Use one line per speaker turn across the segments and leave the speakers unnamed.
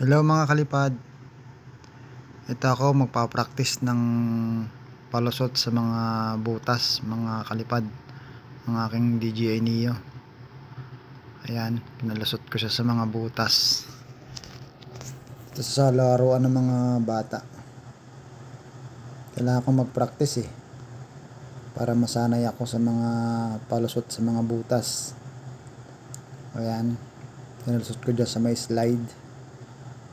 Hello mga kalipad. Ito ako magpa-practice ng palusot sa mga butas, mga kalipad ng aking DJI Neo. Ayan, pinalusot ko siya sa mga butas. Ito sa laruan ng mga bata. Kailangan ko mag-practice eh. Para masanay ako sa mga palusot sa mga butas. Ayan. Pinalusot ko dyan sa may slide.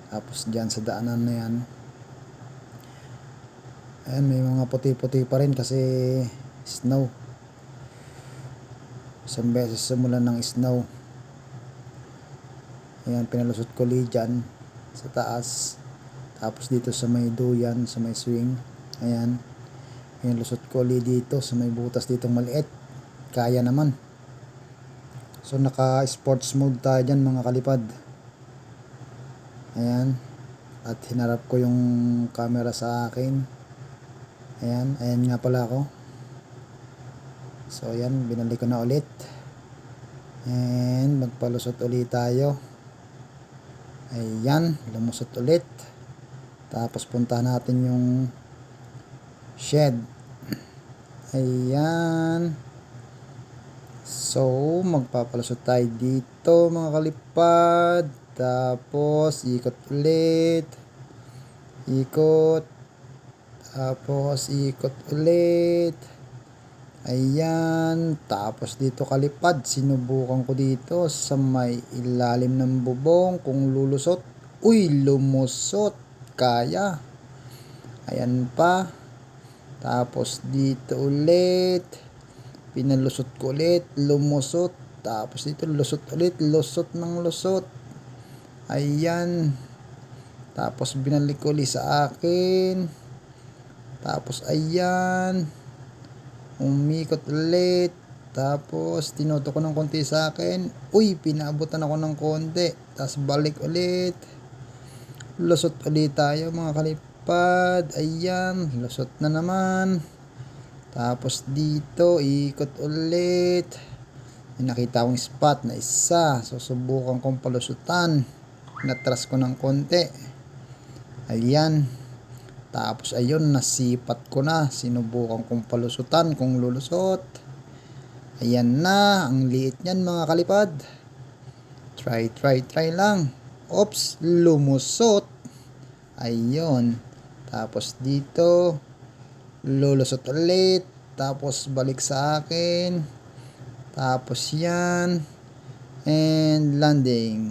Tapos dyan sa daanan na yan. Ayan, may mga puti-puti pa rin kasi snow. Isang beses simulan ng snow. Ayan, pinalusot ko li dyan sa taas. Tapos dito sa may duyan, sa may swing. Ayan. Pinalusot ko li dito sa may butas ditong maliit. Kaya naman. So naka sports mode tayo dyan mga kalipad. Ayan. At hinarap ko yung camera sa akin. Ayan. Ayan nga pala ako. So ayan. Binalik ko na ulit. And magpalusot ulit tayo. Ayan. Lumusot ulit. Tapos punta natin yung shed. Ayan. So, magpapalusot tayo dito mga kalipad. Tapos, ikot ulit. Ikot. Tapos, ikot ulit. Ayan. Tapos, dito kalipad. Sinubukan ko dito sa may ilalim ng bubong. Kung lulusot. Uy, lumusot. Kaya. Ayan pa. Tapos, dito ulit pinalusot ko ulit, lumusot, tapos dito lusot ulit, lusot ng lusot. Ayan. Tapos binalik ulit sa akin. Tapos ayan. Umikot ulit. Tapos tinuto ko ng konti sa akin. Uy, pinaabutan ako ng konti. Tapos balik ulit. Lusot ulit tayo mga kalipad. Ayan, lusot na naman. Tapos dito, ikot ulit. May nakita akong spot na isa. Susubukan kong palusutan. Natras ko ng konti. Ayan. Tapos ayun, nasipat ko na. Sinubukan kong palusutan kung lulusot. Ayan na. Ang liit niyan mga kalipad. Try, try, try lang. Oops, lumusot. Ayun. Tapos dito, lulusot ulit tapos balik sa akin tapos yan and landing